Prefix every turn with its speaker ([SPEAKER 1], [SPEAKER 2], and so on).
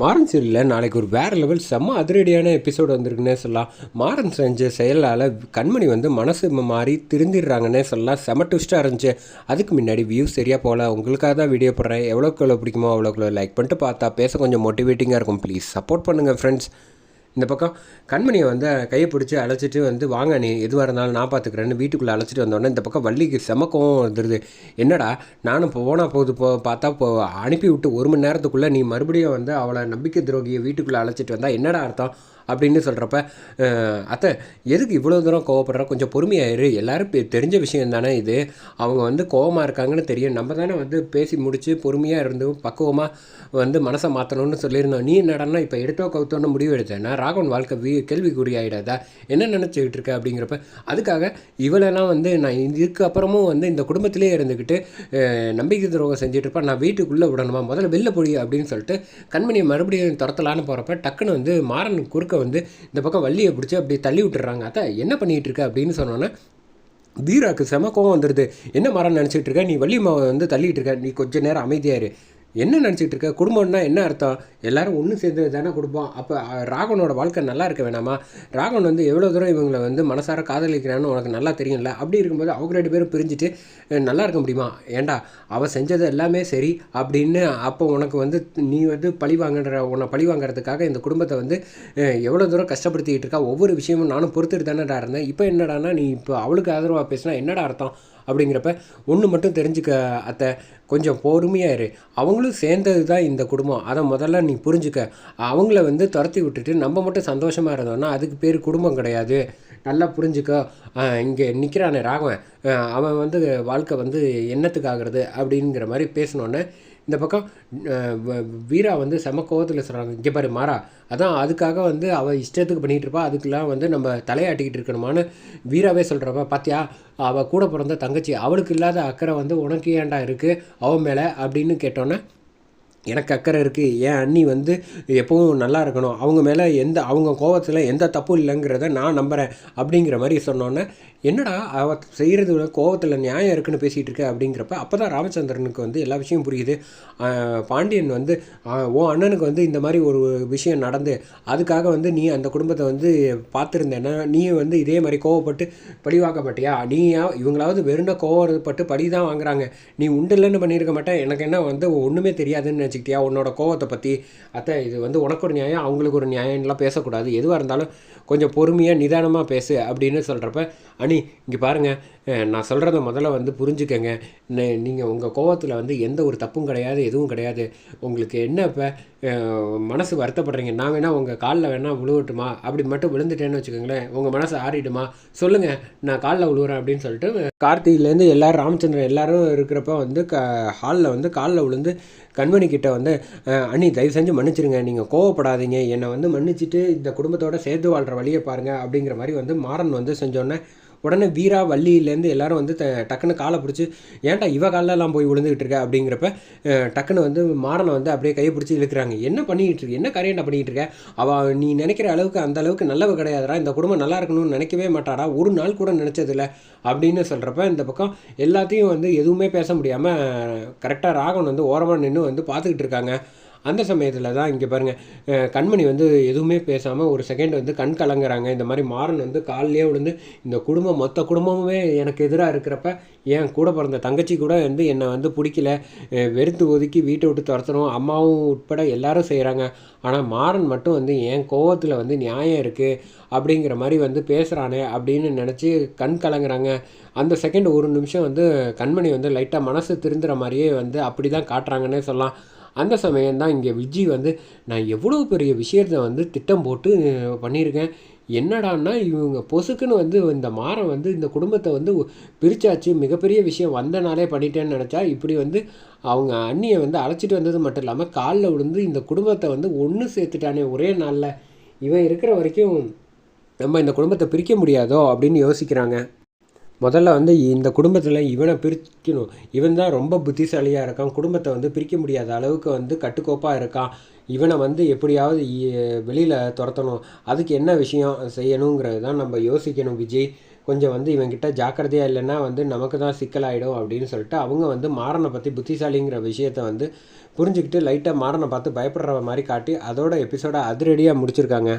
[SPEAKER 1] மாறன் சீரியலில் நாளைக்கு ஒரு வேறு லெவல் செம்ம அதிரடியான எபிசோடு வந்திருக்குன்னே சொல்லலாம். மாறன் செஞ்ச செயலால் கண்மணி வந்து மனசு மாறி திருந்திடுறாங்கன்னே சொல்லலாம். செம்ம ட்விஸ்ட்டாக இருந்துச்சு. அதுக்கு முன்னாடி வியூ சரியாக போகல. உங்களுக்காக தான் வீடியோ போடுறேன். எவ்வளோக்கு எவ்வளோ பிடிக்குமோ அவ்வளோக்கு லைக் பண்ணிட்டு பார்த்தா பேச கொஞ்சம் மோட்டிவேட்டிங்காக இருக்கும். ப்ளீஸ் சப்போர்ட் பண்ணுங்கள் ஃப்ரெண்ட்ஸ் இந்த பக்கம் கண்மணியை வந்து கையை பிடிச்சி அழைச்சிட்டு வந்து வாங்க நீ எதுவாக இருந்தாலும் நான் பார்த்துக்கிறேன்னு வீட்டுக்குள்ளே அழைச்சிட்டு வந்தோடனே இந்த பக்கம் வள்ளிக்கு செமக்கம் வந்துடுது என்னடா நானும் போனால் போகுது போ பார்த்தா இப்போ அனுப்பி விட்டு ஒரு மணி நேரத்துக்குள்ளே நீ மறுபடியும் வந்து அவளை நம்பிக்கை துரோகியை வீட்டுக்குள்ளே அழைச்சிட்டு வந்தால் என்னடா அர்த்தம்? அப்படின்னு சொல்கிறப்ப அத்தை எதுக்கு இவ்வளோ தூரம் கோவப்படுற? கொஞ்சம் பொறுமையாயிரு. எல்லாரும் தெரிஞ்ச விஷயம் தானே இது. அவங்க வந்து கோவமாக இருக்காங்கன்னு தெரியும். நம்ம தானே வந்து பேசி முடித்து பொறுமையாக இருந்து பக்குவமாக வந்து மனசை மாற்றணும்னு சொல்லியிருந்தோம். நீ என்னடனா இப்போ எடுத்தோ கவுத்தோன்னு முடிவு எடுத்தேன்னா ராகவன் வாழ்க்கை வீ கேள்விக்குறியாயிடாதா என்ன நினச்சிக்கிட்டு இருக்க அப்படிங்கிறப்ப அதுக்காக இவளெல்லாம் வந்து நான் இதுக்கு அப்புறமும் வந்து இந்த குடும்பத்திலே இருந்துக்கிட்டு நம்பிக்கை துரோகம் செஞ்சுட்டு இருப்பேன் நான் வீட்டுக்குள்ளே விடணுமா? முதல்ல வெளில போய் அப்படின்னு சொல்லிட்டு கண்மணியை மறுபடியும் துரத்தலான்னு போகிறப்ப டக்குன்னு வந்து மாறன் குறுக்க வந்து இந்த பக்கம் வள்ளியை பிடிச்சி அப்படி தள்ளி விட்டுறாங்க. அத்தை என்ன பண்ணிகிட்டு இருக்க அப்படின்னு சொன்னோன்னே வீராக்கு செம கோவம் வந்துடுது என்ன மரம் நினச்சிட்டு இருக்க நீ வள்ளி மாவை வந்து தள்ளிட்டு இருக்க நீ கொஞ்ச நேரம் அமைதியாரு என்ன நினச்சிட்டு இருக்க? குடும்பம்னா என்ன அர்த்தம்? எல்லாரும் ஒன்று சேர்ந்து தானே குடும்பம். அப்போ ராகவனோட வாழ்க்கை நல்லா இருக்க வேணாமா? ராகவன் வந்து எவ்வளோ தூரம் இவங்களை வந்து மனசார காதலிக்கிறான்னு உனக்கு நல்லா தெரியும்ல? அப்படி இருக்கும்போது அவங்க ரெண்டு பேரும் பிரிஞ்சுட்டு நல்லா இருக்க முடியுமா? ஏன்டா அவள் செஞ்சது எல்லாமே சரி அப்படின்னு அப்போ உனக்கு வந்து நீ வந்து பழி வாங்குற உன்னை பழி வாங்குறதுக்காக இந்த குடும்பத்தை வந்து எவ்வளோ தூரம் கஷ்டப்படுத்திக்கிட்டு இருக்கா? ஒவ்வொரு விஷயமும் நானும் பொறுத்துட்டு தானேடா இருந்தேன். இப்போ என்னடான்னா நீ இப்போ அவளுக்கு ஆதரவாக பேசினா என்னடா அர்த்தம்? அப்படிங்கிறப்ப ஒன்று மட்டும் தெரிஞ்சுக்க அத்தை கொஞ்சம் பொறுமையாக இரு. அவங்களும் சேர்ந்தது தான் இந்த குடும்பம். அதை முதல்ல நீ புரிஞ்சுக்க. அவங்கள வந்து துரத்தி விட்டுட்டு நம்ம மட்டும் சந்தோஷமாக இருந்தோம்னா அதுக்கு பேர் குடும்பம் கிடையாது. நல்லா புரிஞ்சுக்க. இங்கே நிற்கிறானே ராகவன். அவன் வந்து வாழ்க்கை வந்து என்னத்துக்காகிறது அப்படிங்கிற மாதிரி பேசினோன்னே இந்த பக்கம் வ- வீரா வந்து செம கோவத்தில் சொல்கிறாங்க இங்கே பாரு மாறா. அதான் அதுக்காக வந்து அவள் இஷ்டத்துக்கு பண்ணிகிட்டு இருப்பா. அதுக்கெல்லாம் வந்து நம்ம தலையாட்டிக்கிட்டு இருக்கணுமான்னு வீராவே சொல்கிறப்ப பார்த்தியா அவள் கூட பிறந்த தங்கச்சி அவளுக்கு இல்லாத அக்கறை வந்து உனக்கு ஏன்டா இருக்குது அவன் மேலே அப்படின்னு கேட்டோன்னே எனக்கு அக்கறை இருக்குது என் அண்ணி வந்து எப்பவும் நல்லா இருக்கணும். அவங்க மேலே எந்த அவங்க கோவத்தில் எந்த தப்பும் இல்லைங்கிறத நான் நம்புகிறேன் அப்படிங்கிற மாதிரி சொன்னோன்னே என்னடா அவ செய்கிறது கோவத்தில் நியாயம் இருக்குன்னு பேசிகிட்டு இருக்க? அப்படிங்கிறப்ப அப்போ தான் ராமச்சந்திரனுக்கு வந்து எல்லா விஷயமும் புரியுது. பாண்டியன் வந்து ஓ உன் அண்ணனுக்கு வந்து இந்த மாதிரி ஒரு விஷயம் நடந்து அதுக்காக வந்து நீ அந்த குடும்பத்தை வந்து பார்த்துருந்தேன்னா நீ வந்து இதே மாதிரி கோவப்பட்டு பழிவாக்கப்பட்டியா? மாட்டியா நீயா இவங்களாவது வெறுண்ட கோவப்பட்டு பழி தான் வாங்குறாங்க. நீ உண்டு இல்லைன்னு பண்ணியிருக்க மாட்டேன். எனக்கு என்ன வந்து ஒன்றுமே தெரியாதுன்னு வச்சுக்கிட்டியா? உன்னோட கோவத்தை பற்றி அத்தை இது வந்து உனக்கு ஒரு நியாயம் அவங்களுக்கு ஒரு நியாயம்லாம் பேசக்கூடாது. எதுவாக இருந்தாலும் கொஞ்சம் பொறுமையாக நிதானமாக பேசு அப்படின்னு சொல்கிறப்ப அனி இங்கே பாருங்கள் நான் சொல்கிறத முதல்ல வந்து புரிஞ்சுக்கங்க. நீங்கள் உங்கள் கோவத்தில் வந்து எந்த ஒரு தப்பும் கிடையாது எதுவும் கிடையாது. உங்களுக்கு என்ன இப்போ மனசு வருத்தப்படுறீங்க. நான் வேணால் உங்கள் காலில் வேணால் விழுவட்டுமா அப்படி மட்டும் விழுந்துட்டேன்னு வச்சுக்கோங்களேன். உங்கள் மனசு ஆறிடுமா? சொல்லுங்கள் நான் காலில் விழுவுறேன் அப்படின்னு சொல்லிட்டு கார்த்திகிலேருந்து எல்லோரும் ராமச்சந்திரன் எல்லாரும் இருக்கிறப்ப வந்து க ஹாலில் வந்து காலில் விழுந்து கண்மணி கிட்ட வந்து அண்ணி தயவு செஞ்சு மன்னிச்சிருங்க. நீங்கள் கோவப்படாதீங்க. என்னை வந்து மன்னிச்சிட்டு இந்த குடும்பத்தோட சேர்த்து வாழ்கிற வழியை பாருங்கள் அப்படிங்கிற மாதிரி வந்து மாறன் வந்து செஞ்சோன்னே உடனே வீரா வள்ளியிலேருந்து எல்லாரும் வந்து டக்குன்னு காலை பிடிச்சி ஏன்டா இவ காலெலாம் போய் விழுந்துகிட்டு இருக்க? அப்படிங்கிறப்ப டக்குன்னு வந்து மாறனை வந்து அப்படியே கையை பிடிச்சி இழுக்கிறாங்க. என்ன பண்ணிக்கிட்டு இருக்க? என்ன காரியம்டா பண்ணிக்கிட்டு இருக்க? அவள் நீ நினைக்கிற அளவுக்கு அந்த அளவுக்கு நல்லவ கிடையாதுடா. இந்த குடும்பம் நல்லா இருக்கணும்னு நினைக்கவே மாட்டாடா. ஒரு நாள் கூட நினச்சதில்ல. அப்படின்னு சொல்கிறப்ப இந்த பக்கம் எல்லாத்தையும் வந்து எதுவுமே பேச முடியாமல் கரெக்டாக ராகவன் வந்து ஓரமாக நின்று வந்து பார்த்துக்கிட்டு இருக்காங்க. அந்த சமயத்தில் தான் இங்கே பாருங்கள் கண்மணி வந்து எதுவுமே பேசாமல் ஒரு செகண்ட் வந்து கண் கலங்குறாங்க. இந்த மாதிரி மாறன் வந்து காலிலே விழுந்து இந்த குடும்பம் மொத்த குடும்பமுமே எனக்கு எதிராக இருக்கிறப்ப என் கூட பிறந்த தங்கச்சி கூட வந்து என்னை வந்து பிடிக்கல. வெறுத்து ஒதுக்கி வீட்டை விட்டு துரத்துறோம். அம்மாவும் உட்பட எல்லாரும் செய்கிறாங்க ஆனால் மாறன் மட்டும் வந்து என் கோவத்தில் வந்து நியாயம் இருக்குது அப்படிங்கிற மாதிரி வந்து பேசுகிறானே அப்படின்னு நினச்சி கண் கலங்குறாங்க. அந்த செகண்ட் ஒரு நிமிஷம் வந்து கண்மணி வந்து லைட்டாக மனசு திருந்துற மாதிரியே வந்து அப்படி தான் காட்டுறாங்கன்னே சொல்லலாம். அந்த சமயம் தான் இங்கே விஜி வந்து நான் எவ்வளோ பெரிய விஷயத்தை வந்து திட்டம் போட்டு பண்ணியிருக்கேன். என்னடான்னா இவங்க பொசுக்குன்னு வந்து இந்த மாறம் வந்து இந்த குடும்பத்தை வந்து பிரிச்சாச்சு. மிகப்பெரிய விஷயம் வந்தனாலே பண்ணிட்டேன்னு நினச்சா இப்படி வந்து அவங்க அண்ணியை வந்து அழைச்சிட்டு வந்தது மட்டும் இல்லாமல் காலில் விழுந்து இந்த குடும்பத்தை வந்து ஒன்று சேர்த்துட்டானே ஒரே நாளில். இவன் இருக்கிற வரைக்கும் நம்ம இந்த குடும்பத்தை பிரிக்க முடியாதோ? அப்படின்னு யோசிக்கிறாங்க. முதல்ல வந்து இந்த குடும்பத்தில் இவனை பிரிக்கணும். இவன் தான் ரொம்ப புத்திசாலியாக இருக்கான். குடும்பத்தை வந்து பிரிக்க முடியாத அளவுக்கு வந்து கட்டுக்கோப்பாக இருக்கான். இவனை வந்து எப்படியாவது வெளியில் துரத்தணும். அதுக்கு என்ன விஷயம் செய்யணுங்கிறது தான் நம்ம யோசிக்கணும் விஜய். கொஞ்சம் வந்து இவங்கிட்ட ஜாக்கிரதையாக இல்லைன்னா வந்து நமக்கு தான் சிக்கலாயிடும் அப்படின்னு சொல்லிட்டு அவங்க வந்து மாறனை பற்றி புத்திசாலிங்கிற விஷயத்த வந்து புரிஞ்சுக்கிட்டு லைட்டாக மாறனை பார்த்து பயப்படுற மாதிரி காட்டி அதோட எபிசோட அதிரடியாக முடிச்சிருக்காங்க.